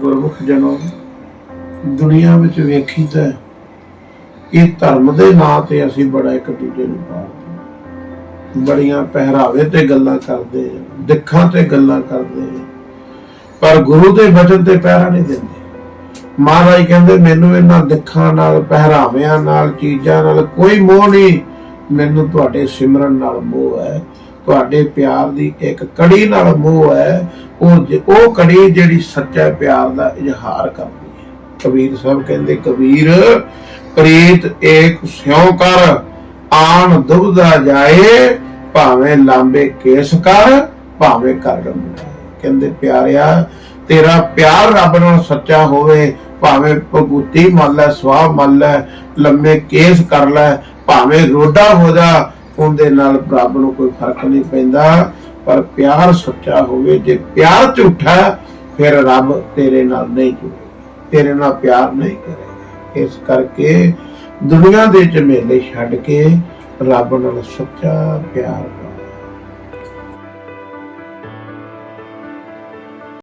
ਗੁਰਮੁਖ ਜਨੋ ਦੁਨੀਆ ਵਿੱਚ ਵੇਖੀ ਇਹ ਧਰਮ ਦੇ ਨਾਂ ਤੇ ਅਸੀਂ ਬੜਾ ਇੱਕ ਦੂਜੇ ਨੂੰ ਪਾਲਦੇ ਬੜੀਆਂ ਪਹਿਰਾਵੇ ਤੇ ਗੱਲਾਂ ਕਰਦੇ ਦਿੱਖਾਂ ਤੇ ਗੱਲਾਂ ਕਰਦੇ ਪਰ ਗੁਰੂ ਦੇ ਬਚਨ ਤੇ ਪਹਿਰਾ ਨਹੀਂ ਦਿੰਦੇ। ਮਹਾਰਾਜ ਕਹਿੰਦੇ, ਮੈਨੂੰ ਇਹਨਾਂ ਦਿੱਖਾਂ ਨਾਲ, ਪਹਿਰਾਵਿਆਂ ਨਾਲ, ਚੀਜ਼ਾਂ ਨਾਲ ਕੋਈ ਮੋਹ ਨਹੀਂ। ਮੈਨੂੰ ਤੁਹਾਡੇ ਸਿਮਰਨ ਨਾਲ ਮੋਹ ਹੈ। ਤੁਹਾਡੇ ਪਿਆਰ ਦੀ ਇੱਕ ਕੜੀ ਨਾਲ ਮੋਹ ਹੈ, ਉਹ ਉਹ ਕੜੀ ਜਿਹੜੀ ਸੱਚਾ ਪਿਆਰ ਦਾ ਇਜ਼ਹਾਰ ਕਰਦੀ ਹੈ। ਕਬੀਰ ਸਾਹਿਬ ਕਹਿੰਦੇ, ਕਬੀਰ, ਪ੍ਰੀਤ ਏਕ ਸਿਉ ਕਰ, ਆਣ ਦੁਬਦਾ ਜਾਏ, ਭਾਵੇਂ ਲਾਂਬੇ ਕੇਸ ਕਰ, ਭਾਵੇਂ ਕਰ ਰੰਗਾਏ ਕਹਿੰਦੇ, ਪਿਆਰਿਆ, ਤੇਰਾ ਪਿਆਰ ਰੱਬ ਨਾਲ ਸੱਚਾ ਹੋਵੇ, ਭਾਵੇਂ ਭਗੂਤੀ ਮੰਨ ਲੈ ਸਵਾਹ ਮੰਨ ਲੈ, ਲੰਮੇ ਕੇਸ ਕਰ ਲੈ, ਭਾਵੇਂ ਰੋਡਾ ਹੋ ਜਾ ਉਹਦੇ ਨਾਲ ਰੱਬ ਨੂੰ ਕੋਈ ਫ਼ਰਕ ਨਹੀਂ ਪੈਂਦਾ, ਪਰ ਪਿਆਰ ਸੱਚਾ ਹੋਵੇ, ਜੇ ਪਿਆਰ ਝੂਠਾ ਫਿਰ ਰੱਬ ਤੇਰੇ ਨਾਲ ਨਹੀਂ ਜੁੜੇਗਾ ਤੇਰੇ ਨਾਲ ਪਿਆਰ ਨਹੀਂ ਕਰੇਗਾ ਇਸ ਕਰਕੇ ਦੁਨੀਆ ਦੇ ਝਮੇਲੇ ਛੱਡ ਕੇ ਰੱਬ ਨਾਲ ਸੱਚਾ ਪਿਆਰ